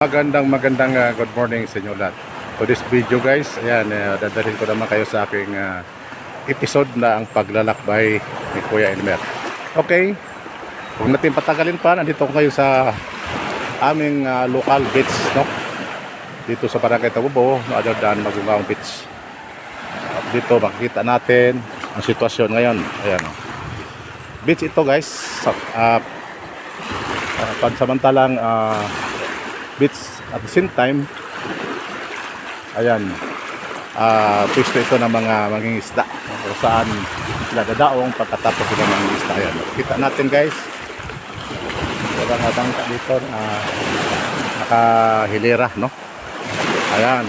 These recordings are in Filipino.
Magandang magandang uh, good morning sa inyo lahat. For this video guys, ayan, uh, dadalhin ko naman kayo sa aking uh, episode na ang paglalakbay ni Kuya Elmer. Okay, huwag natin patagalin pa, nandito ko kayo sa aming uh, local beach, no? Dito sa Barangay Tagubo, no other than Magungaong Beach. Dito makikita natin ang sitwasyon ngayon. Ayan, oh. Beach ito guys, sa, uh, uh, pansamantalang uh, beach at the same time. Ayan. Ah pwesto ito ng mga mangingisda kung saan sila dadaong pagkatapos sila ng isda. Ayan. Kita natin guys. Wala nga bangka dito uh, nakahilera no? Ayan.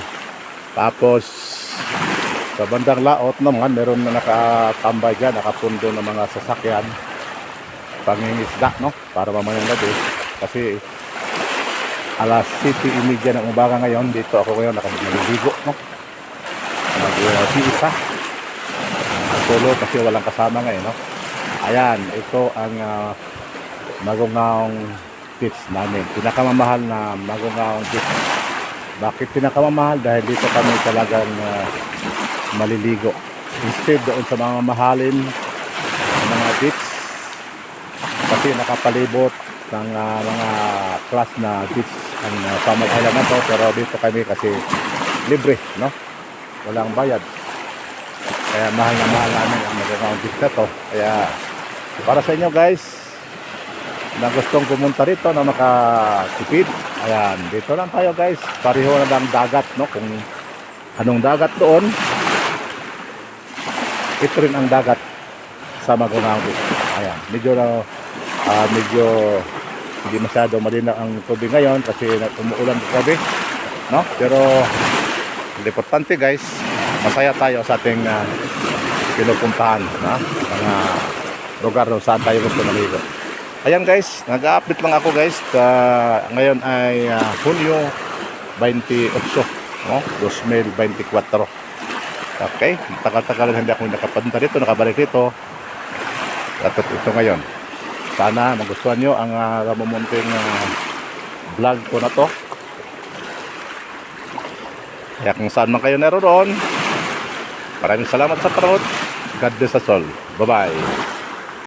Tapos sa bandang laot naman meron na nakatambay dyan nakapundo ng mga sasakyan. Pangingisda no? Para mamayang gabi. Kasi alas 7.30 ng umaga ngayon dito ako ngayon nakaliligo no? Nag-isa solo kasi walang kasama ngayon no? Ayan ito ang uh, magungaong beach namin. Pinakamamahal na magungaong beach bakit pinakamamahal? Dahil dito kami talagang uh, maliligo. Instead doon sa mga mahalin mga beach kasi nakapalibot ng uh, mga class na beach ang uh, pamaghalan na to. Pero dito kami kasi libre no? Walang bayad. Kaya mahal na mahal namin ang magandang beach na to. Kaya para sa inyo guys na gustong pumunta rito na makatipid ayan dito lang tayo guys. Pareho na lang dagat no? Kung anong dagat doon ito rin ang dagat sa Magungaw Beach ayan medyo na ah, medyo hindi masyado malinaw ang tubig ngayon kasi umuulan gabi no? Pero importante guys masaya tayo sa ating uh, pinupuntahan no? mga lugar kung saan tayo gusto maligo. Ayan guys nag-update lang ako guys ka, ngayon ay uh, Hunyo 28 no? 2024 okay tagal-tagal hindi ako nakapunta dito nakabalik dito at ito ngayon sana magustuhan nyo ang uh, Ramomonting uh, vlog ko na to. Kaya kung saan man kayo naroon maraming salamat sa panood. God bless us all. Bye bye